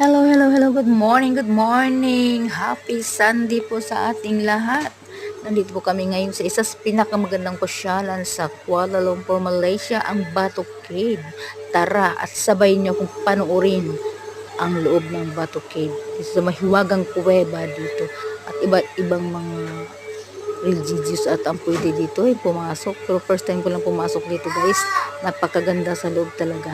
Hello, hello, hello. Good morning, good morning. Happy Sunday po sa ating lahat. Nandito po kami ngayon sa isa sa pinakamagandang pasyalan sa Kuala Lumpur, Malaysia, ang Batok Cave. Tara at sabay niyo kung panoorin ang loob ng Batok Cave. Isa sa mahiwagang kuweba dito at iba't ibang mga religious at ang pwede dito ay pumasok. Pero first time ko lang pumasok dito guys. Napakaganda sa loob talaga.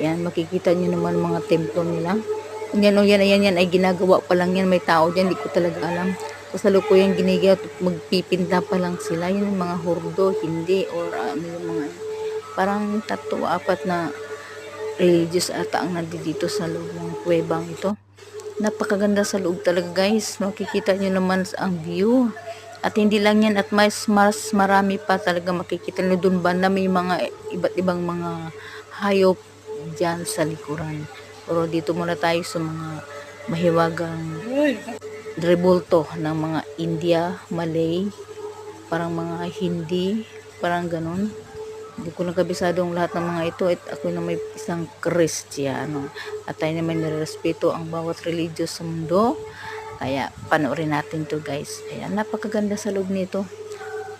Yan, makikita nyo naman mga templo nila. Yan o, yan, yan, yan, ay ginagawa pa lang yan. May tao dyan, di ko talaga alam. Kasalukuyan ginigaw, magpipinta pa lang sila. Yung mga hurdo, hindi, or ano yung mga, parang tatlo, apat na religious ata ang nandito sa loob ng kuwebang ito. Napakaganda sa loob talaga guys. Makikita nyo naman ang view. At hindi lang yan at mas, mas marami pa talaga makikita nyo doon ba na may mga iba't ibang mga hayop dyan sa likuran. Pero dito muna tayo sa mga mahiwagang rebulto ng mga India, Malay, parang mga Hindi, parang ganun. Hindi ko lang kabisado ang lahat ng mga ito at ako na may isang Kristiyano. At tayo naman nirespeto ang bawat religious sa mundo. Kaya panoorin natin to guys. Ayan, napakaganda sa loob nito.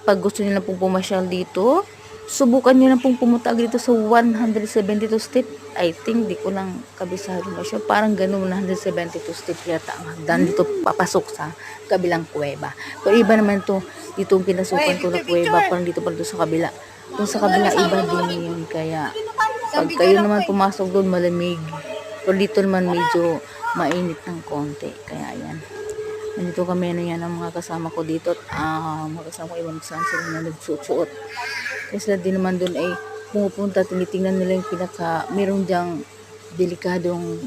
Pag gusto niyo na pong pumasyal dito, subukan niyo na pong pumunta dito sa 172 step. I think di ko lang kabisado na siya. Parang ganun 172 step yata ang hagdan dito papasok sa kabilang kuweba. Pero iba naman to, dito ang pinasukan ko na kuweba, parang dito pa dito sa kabila. Doon sa kabila iba din yun. Kaya pag kayo naman pumasok doon malamig. Pero dito naman medyo mainit ng konti. Kaya yan. Nandito kami na yan ang mga kasama ko dito at ah, mga kasama ko ibang saan sila na nagsusuot. Kasi sila din naman doon ay pumupunta, tinitingnan nila yung pinaka, meron diyang delikadong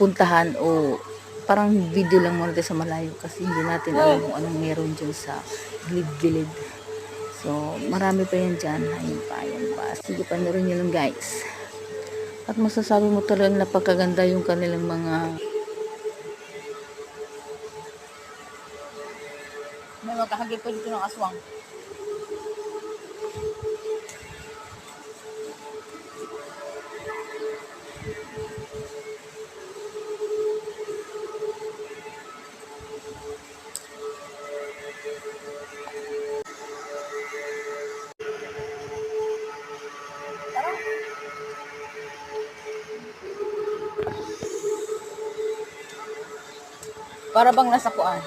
puntahan o parang video lang muna sa malayo kasi hindi natin alam kung anong meron dyan sa gilid-gilid. So, marami pa yan dyan. Ayun pa, ayun pa. Sige, panoorin nyo lang guys. At masasabi mo talagang napakaganda yung kanilang mga May magkahagip pa dito ng aswang. Para bang nasa kuan.